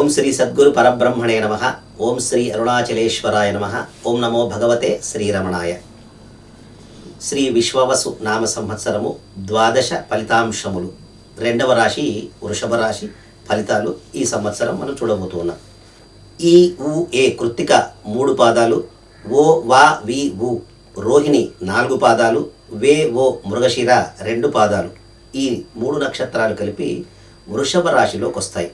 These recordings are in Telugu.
ఓం శ్రీ సద్గురు పరబ్రహ్మణే నమ. ఓం శ్రీ అరుణాచలేశ్వరాయ నమ. ఓం నమో భగవతే శ్రీరమణాయ. శ్రీ విశ్వవసు నామ సంవత్సరము ద్వాదశ ఫలితాంశములు. రెండవ రాశి వృషభ రాశి ఫలితాలు ఈ సంవత్సరం మనం చూడబోతున్నాం. ఈ ఉ ఏ కృత్తిక మూడు పాదాలు ఓ వా వి ఉ రోహిణి నాలుగు పాదాలు వే ఓ మృగశిర రెండు పాదాలు. ఈ మూడు నక్షత్రాలు కలిపి వృషభ రాశిలోకి వస్తాయి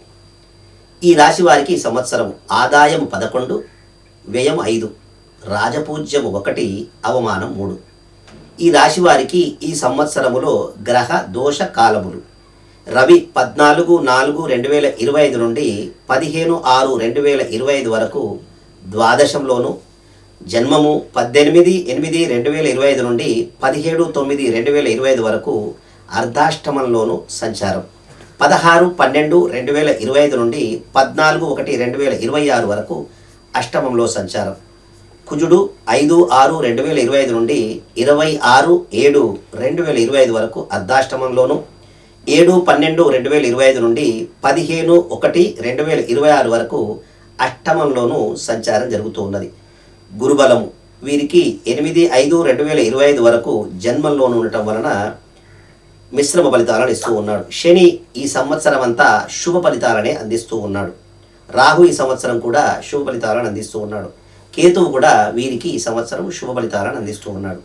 ఈ రాశి వారికి సంవత్సరం ఆదాయం పదకొండు వ్యయం ఐదు రాజపూజ్యము ఒకటి అవమానం మూడు. ఈ రాశి వారికి ఈ సంవత్సరములో గ్రహ దోష కాలములు. రవి పద్నాలుగు నాలుగు రెండు వేల ఇరవై ఐదు నుండి పదిహేను ఆరు రెండు వేల ఇరవై ఐదు వరకు ద్వాదశంలోను జన్మము పద్దెనిమిది ఎనిమిది రెండు వేల ఇరవై ఐదు నుండి పదిహేడు తొమ్మిది రెండు వేల ఇరవై ఐదు వరకు అర్ధాష్టమంలోను సంచారం. పదహారు పన్నెండు రెండు వేల ఇరవై ఐదు నుండి పద్నాలుగు ఒకటి రెండు వేల ఇరవై ఆరు వరకు అష్టమంలో సంచారం. కుజుడు ఐదు ఆరు రెండు వేల ఇరవై ఐదు నుండి ఇరవై ఆరు ఏడు రెండు వేల ఇరవై ఐదు వరకు అర్ధాష్టమంలోను ఏడు పన్నెండు రెండు వేల ఇరవై ఐదు నుండి పదిహేను ఒకటి రెండు వేల ఇరవై ఆరు వరకు అష్టమంలోనూ సంచారం జరుగుతూ ఉన్నది. గురుబలము. వీరికి ఎనిమిది ఐదు రెండు వేల ఇరవై ఐదు వరకు జన్మంలోనూ ఉండటం వలన మిశ్రమ ఫలితాలను ఇస్తూ ఉన్నాడు. శని ఈ సంవత్సరం అంతా శుభ ఫలితాలనే అందిస్తూ ఉన్నాడు. రాహు ఈ సంవత్సరం కూడా శుభ ఫలితాలను అందిస్తూ ఉన్నాడు. కేతువు కూడా వీరికి ఈ సంవత్సరం శుభ ఫలితాలను అందిస్తూ ఉన్నాడు.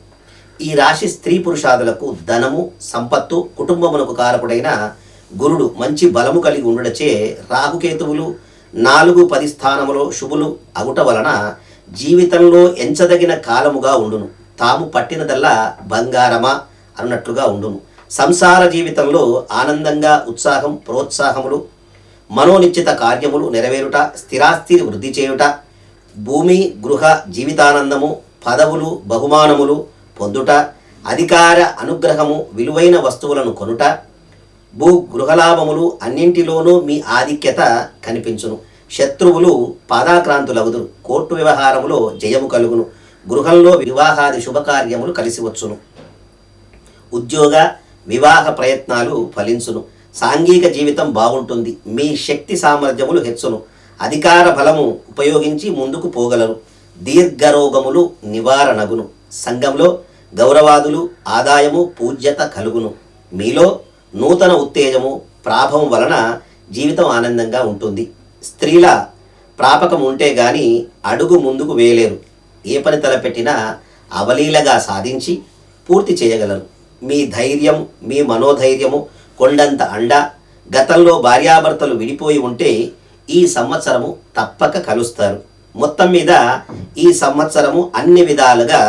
ఈ రాశి స్త్రీ పురుషాదులకు ధనము సంపత్తు కుటుంబమునకు కారకుడైన గురుడు మంచి బలము కలిగి ఉండడచే రాహుకేతువులు నాలుగు పది స్థానములో శుభులు అగుట వలన జీవితంలో ఎంచదగిన కాలముగా ఉండును. తాము పట్టినదల్లా బంగారమా అన్నట్లుగా ఉండును. సంసార జీవితంలో ఆనందంగా ఉత్సాహం ప్రోత్సాహములు మనోనిశ్చిత కార్యములు నెరవేరుట స్థిరాస్తి వృద్ధి చేయుట భూమి గృహ జీవితానందము పదవులు బహుమానములు పొందుట అధికార అనుగ్రహము విలువైన వస్తువులను కొనుట భూ గృహలాభములు అన్నింటిలోనూ మీ ఆధిక్యత కనిపించును. శత్రువులు పాదాక్రాంతులగుదురు. కోర్టు వ్యవహారములో జయము కలుగును. గృహంలో వివాహాది శుభకార్యములు కలిసి వచ్చును. ఉద్యోగ వివాహ ప్రయత్నాలు ఫలించును. సాంఘిక జీవితం బాగుంటుంది. మీ శక్తి సామర్థ్యములు హెచ్చును. అధికార బలము ఉపయోగించి ముందుకు పోగలరు. దీర్ఘరోగములు నివారణగును సంఘంలో గౌరవాదులు ఆదాయము పూజ్యత కలుగును. మీలో నూతన ఉత్తేజము ప్రాభవం వలన జీవితం ఆనందంగా ఉంటుంది. స్త్రీల ప్రాపకం ఉంటే గాని అడుగు ముందుకు వేయలేరు. ఏ పని తలపెట్టినా అవలీలగా సాధించి పూర్తి చేయగలరు. మీ ధైర్యం మీ మనోధైర్యము కొండంత అండ. గతంలో భార్యాభర్తలు విడిపోయి ఉంటే ఈ సంవత్సరము తప్పక కలుస్తారు. మొత్తం మీద ఈ సంవత్సరము అన్ని విధాలుగా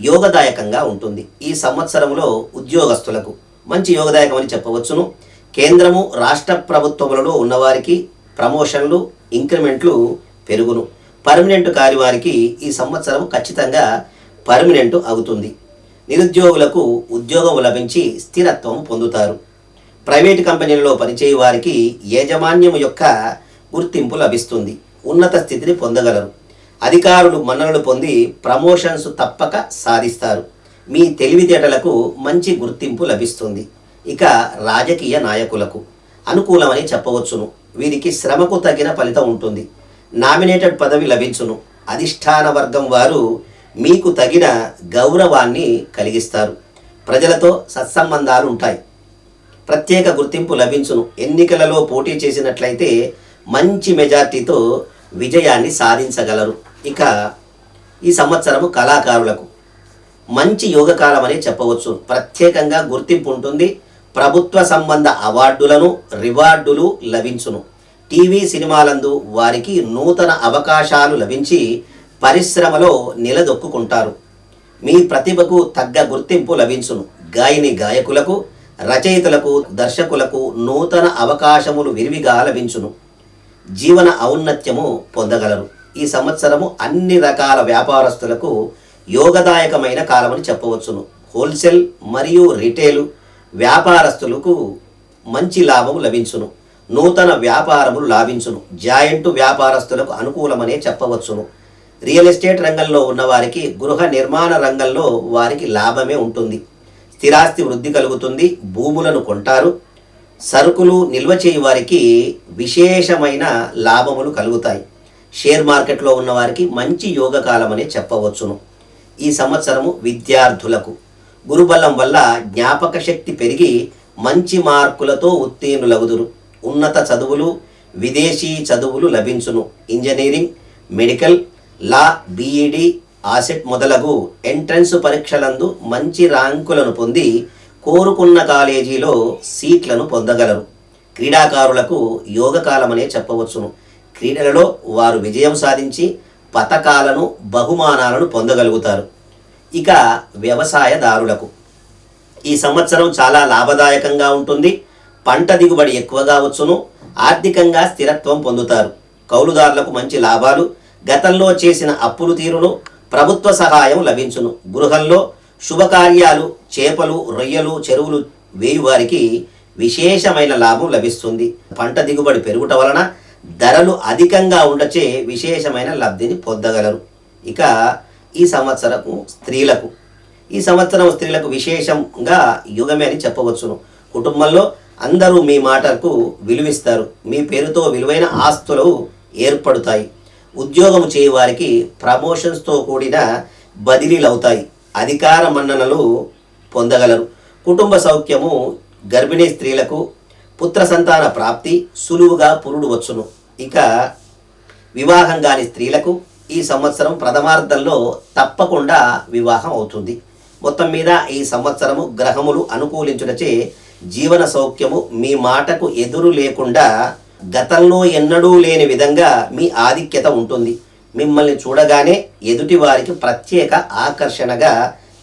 యోగదాయకంగా ఉంటుంది. ఈ సంవత్సరంలో ఉద్యోగస్తులకు మంచి యోగదాయకం అని చెప్పవచ్చును. కేంద్రము రాష్ట్ర ప్రభుత్వములలో ఉన్నవారికి ప్రమోషన్లు ఇంక్రిమెంట్లు పెరుగును. పర్మనెంట్ కాని వారికి ఈ సంవత్సరం ఖచ్చితంగా పర్మనెంట్ అవుతుంది. నిరుద్యోగులకు ఉద్యోగం లభించి స్థిరత్వం పొందుతారు. ప్రైవేటు కంపెనీలలో పనిచేయు వారికి యాజమాన్యం యొక్క గుర్తింపు లభిస్తుంది. ఉన్నత స్థితిని పొందగలరు. అధికారులు మన్ననలు పొంది ప్రమోషన్స్ తప్పక సాధిస్తారు. మీ తెలివితేటలకు మంచి గుర్తింపు లభిస్తుంది. ఇక రాజకీయ నాయకులకు అనుకూలమని చెప్పవచ్చును. వీరికి శ్రమకు తగిన ఫలితం ఉంటుంది. నామినేటెడ్ పదవి లభించును. అధిష్టాన వర్గం వారు మీకు తగిన గౌరవాన్ని కలిగిస్తారు. ప్రజలతో సత్సంబంధాలు ఉంటాయి. ప్రత్యేక గుర్తింపు లభించును. ఎన్నికలలో పోటీ చేసినట్లయితే మంచి మెజార్టీతో విజయాన్ని సాధించగలరు. ఇక ఈ సంవత్సరము కళాకారులకు మంచి యోగకాలం అని చెప్పవచ్చు. ప్రత్యేకంగా గుర్తింపు ఉంటుంది. ప్రభుత్వ సంబంధ అవార్డులను రివార్డులు లభించును. టీవీ సినిమాలందు వారికి నూతన అవకాశాలు లభించి పరిశ్రమలో నిలదొక్కుంటారు మీ ప్రతిభకు తగ్గ గుర్తింపు లభించును. గాయని గాయకులకు రచయితలకు దర్శకులకు నూతన అవకాశములు విరివిగా లభించును. జీవన ఔన్నత్యము పొందగలరు. ఈ సంవత్సరము అన్ని రకాల వ్యాపారస్తులకు యోగదాయకమైన కాలమని చెప్పవచ్చును. హోల్సేల్ మరియు రిటైల్ వ్యాపారస్తులకు మంచి లాభము లభించును. నూతన వ్యాపారములు లాభించును. జాయింట్ వ్యాపారస్తులకు అనుకూలమనే చెప్పవచ్చును. రియల్ ఎస్టేట్ రంగంలో ఉన్నవారికి గృహ నిర్మాణ రంగంలో వారికి లాభమే ఉంటుంది. స్థిరాస్తి వృద్ధి కలుగుతుంది భూములను కొంటారు. సరుకులు నిల్వ చేయి వారికి విశేషమైన లాభములు కలుగుతాయి. షేర్ మార్కెట్లో ఉన్నవారికి మంచి యోగకాలం అనే చెప్పవచ్చును. ఈ సంవత్సరము విద్యార్థులకు గురుబలం వల్ల జ్ఞాపక శక్తి పెరిగి మంచి మార్కులతో ఉత్తీర్ణులగుదురు. ఉన్నత చదువులు విదేశీ చదువులు లభించును. ఇంజనీరింగ్ మెడికల్ లా బీఈడి ఆసెట్ మొదలగు ఎంట్రన్స్ పరీక్షలందు మంచి ర్యాంకులను పొంది కోరుకున్న కాలేజీలో సీట్లను పొందగలరు. క్రీడాకారులకు యోగకాలమనే చెప్పవచ్చును. క్రీడలలో వారు విజయం సాధించి పతకాలను బహుమానాలను పొందగలుగుతారు. ఇక వ్యవసాయదారులకు. ఈ సంవత్సరం చాలా లాభదాయకంగా ఉంటుంది. పంట దిగుబడి ఎక్కువగా వచ్చును. ఆర్థికంగా స్థిరత్వం పొందుతారు. కౌలుదారులకు మంచి లాభాలు గతంలో చేసిన అప్పులు తీరును ప్రభుత్వ సహాయం లభించును. గృహంలో శుభకార్యాలు చేపలు రొయ్యలు చెరువులు వేయువారికి విశేషమైన లాభం లభిస్తుంది. పంట దిగుబడి పెరుగుట వలన ధరలు అధికంగా ఉండచే విశేషమైన లబ్ధిని పొందగలరు. ఇక ఈ సంవత్సరము స్త్రీలకు ఈ సంవత్సరం స్త్రీలకు విశేషంగా యుగమే అని చెప్పవచ్చును. కుటుంబంలో అందరూ మీ మాటకు విలువిస్తారు. మీ పేరుతో విలువైన ఆస్తులు ఏర్పడుతాయి. ఉద్యోగం చేయవారికి ప్రమోషన్స్తో కూడిన బదిలీలు అవుతాయి. అధికార మన్ననలు పొందగలరు. కుటుంబ సౌఖ్యము గర్భిణీ స్త్రీలకు పుత్ర సంతాన ప్రాప్తి సులువుగా పురుడు వచ్చును. ఇక వివాహం కాని స్త్రీలకు ఈ సంవత్సరం ప్రథమార్థంలో తప్పకుండా వివాహం అవుతుంది. మొత్తం మీద ఈ సంవత్సరము గ్రహములు అనుకూలించుటచే జీవన సౌఖ్యము మీ మాటకు ఎదురు లేకుండా గతంలో ఎన్నడూ లేని విధంగా మీ ఆధిక్యత ఉంటుంది. మిమ్మల్ని చూడగానే ఎదుటి వారికి ప్రత్యేక ఆకర్షణగా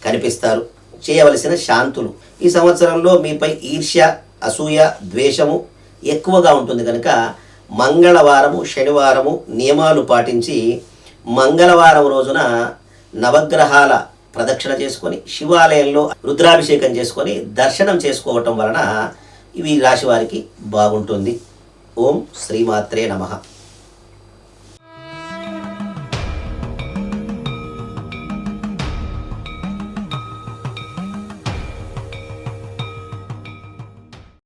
కనిపిస్తారు. చేయవలసిన శాంతులు. ఈ సంవత్సరంలో మీపై ఈర్ష్య అసూయ ద్వేషము ఎక్కువగా ఉంటుంది కనుక మంగళవారము శనివారము నియమాలు పాటించి మంగళవారం రోజున నవగ్రహాల ప్రదక్షిణ చేసుకొని శివాలయంలో రుద్రాభిషేకం చేసుకొని దర్శనం చేసుకోవటం వలన ఇవి రాశి వారికి బాగుంటుంది. ఓం శ్రీమాత్రే నమః.